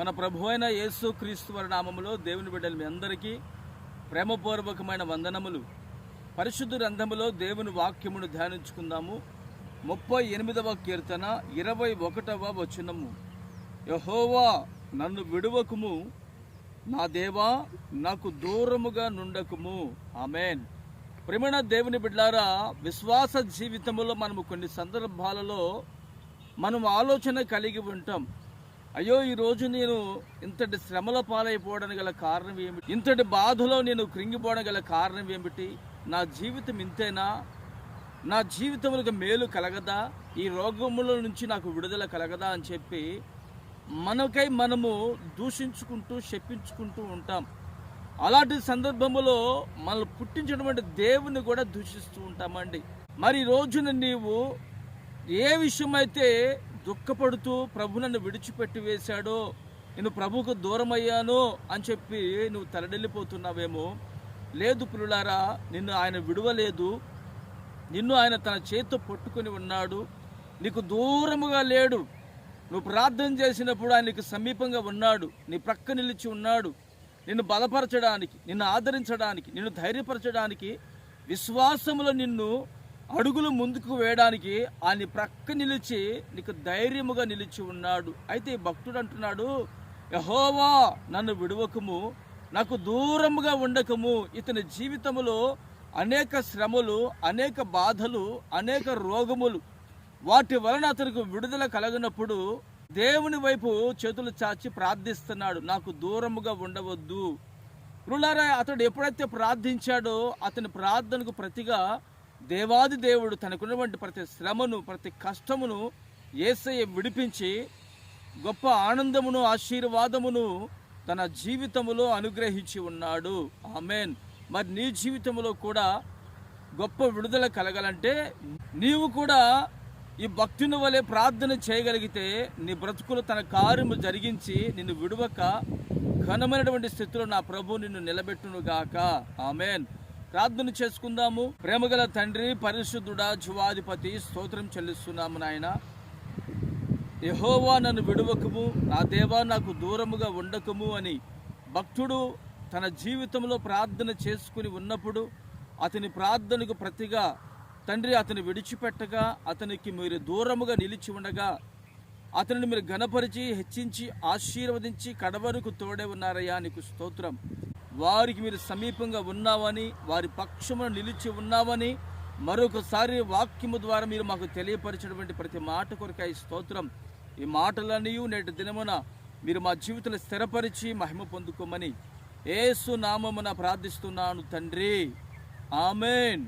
మన ప్రభు అయిన యేసు క్రీస్తు వారి నామములో దేవుని బిడ్డలు మీ అందరికీ ప్రేమపూర్వకమైన వందనములు. పరిశుద్ధ గ్రంథములో దేవుని వాక్యమును ధ్యానించుకుందాము. ముప్పై ఎనిమిదవ కీర్తన ఇరవై ఒకటవ వచనము. యహోవా నన్ను విడువకుము నా దేవా నాకు దూరముగా నుండకుము. ఆమెన్. ప్రేమణ దేవుని బిడ్డారా విశ్వాస జీవితంలో మనము కొన్ని సందర్భాలలో మనం ఆలోచన కలిగి ఉంటాం. అయ్యో ఈ రోజు నేను ఇంతటి శ్రమల పాలైపోవడానికి గల కారణం ఏమిటి? ఇంతటి బాధలో నేను కృంగిపోవడం గల కారణం ఏమిటి? నా జీవితం ఇంతేనా? నా జీవితంలో మేలు కలగదా? ఈ రోగముల నుంచి నాకు విడుదల కలగదా అని చెప్పి మనకై మనము దూషించుకుంటూ శపించుకుంటూ ఉంటాం. అలాంటి సందర్భంలో మనల్ని పుట్టించినటువంటి దేవుని కూడా దూషిస్తూ ఉంటామండి. మరి రోజున నీవు ఏ విషయమైతే దుఃఖపడుతూ ప్రభు నన్ను విడిచిపెట్టి వేశాడో నేను ప్రభుకు దూరం అయ్యాను అని చెప్పి నువ్వు తలడెళ్ళిపోతున్నావేమో లేదు పిల్లారా నిన్ను ఆయన విడవలేదు. నిన్ను ఆయన తన చేతితో పట్టుకొని ఉన్నాడు. నీకు దూరముగా లేడు. నువ్వు ప్రార్థన చేసినప్పుడు ఆయన నీకు సమీపంగా ఉన్నాడు. నీ ప్రక్క నిలిచి ఉన్నాడు. నిన్ను బలపరచడానికి నిన్ను ఆదరించడానికి నిన్ను ధైర్యపరచడానికి విశ్వాసములో నిన్ను అడుగులు ముందుకు వేయడానికి ఆయన ప్రక్క నిలిచి నీకు ధైర్యముగా నిలిచి ఉన్నాడు. అయితే భక్తుడు అంటున్నాడు యహోవా నన్ను విడవకము నాకు దూరముగా ఉండకము. ఇతని జీవితములో అనేక శ్రమలు అనేక బాధలు అనేక రోగములు వాటి వలన అతనికి విడుదల కలగినప్పుడు దేవుని వైపు చేతులు చాచి ప్రార్థిస్తున్నాడు. నాకు దూరముగా ఉండవద్దు. రులారా అతడు ఎప్పుడైతే ప్రార్థించాడో అతని ప్రార్థనకు ప్రతిగా దేవాది దేవుడు తనకున్నటువంటి ప్రతి శ్రమను ప్రతి కష్టమును ఏసయ్య విడిపించి గొప్ప ఆనందమును ఆశీర్వాదమును తన జీవితములో అనుగ్రహించి ఉన్నాడు. ఆమెన్. మరి నీ జీవితంలో కూడా గొప్ప విడుదల కలగాలంటే నీవు కూడా ఈ భక్తుని వలె ప్రార్థన చేయగలిగితే నీ బ్రతుకులు తన కార్యము జరిగించి నిన్ను విడువక ఘనమైనటువంటి స్థితిలో నా ప్రభు నిన్ను నిలబెట్టును గాక ఆమెన్. ప్రార్థన చేసుకుందాము. ప్రేమగల తండ్రి పరిశుద్ధుడా జువాధిపతి స్తోత్రం చెల్లిస్తున్నాము నాయన. యహోవా నన్ను విడవకము నా దేవా నాకు దూరముగా ఉండకము అని భక్తుడు తన జీవితంలో ప్రార్థన చేసుకుని ఉన్నప్పుడు అతని ప్రార్థనకు ప్రతిగా తండ్రి అతని విడిచిపెట్టగా అతనికి మీరు దూరముగా నిలిచి ఉండగా అతనిని మీరు ఘనపరిచి హెచ్చించి ఆశీర్వదించి కడవరకు తోడే ఉన్నారయ్యా నీకు స్తోత్రం. వారికి మీరు సమీపంగా ఉన్నావని వారి పక్షమును నిలిచి ఉన్నావని మరొకసారి వాక్యము ద్వారా మీరు మాకు తెలియపరిచినటువంటి ప్రతి మాట కొరకాయ స్తోత్రం. ఈ మాటలన్నీ నేటి దినమున మీరు మా జీవితంలో స్థిరపరిచి మహిమ పొందుకోమని ఏసు నామమున ప్రార్థిస్తున్నాను తండ్రి. ఆమెన్.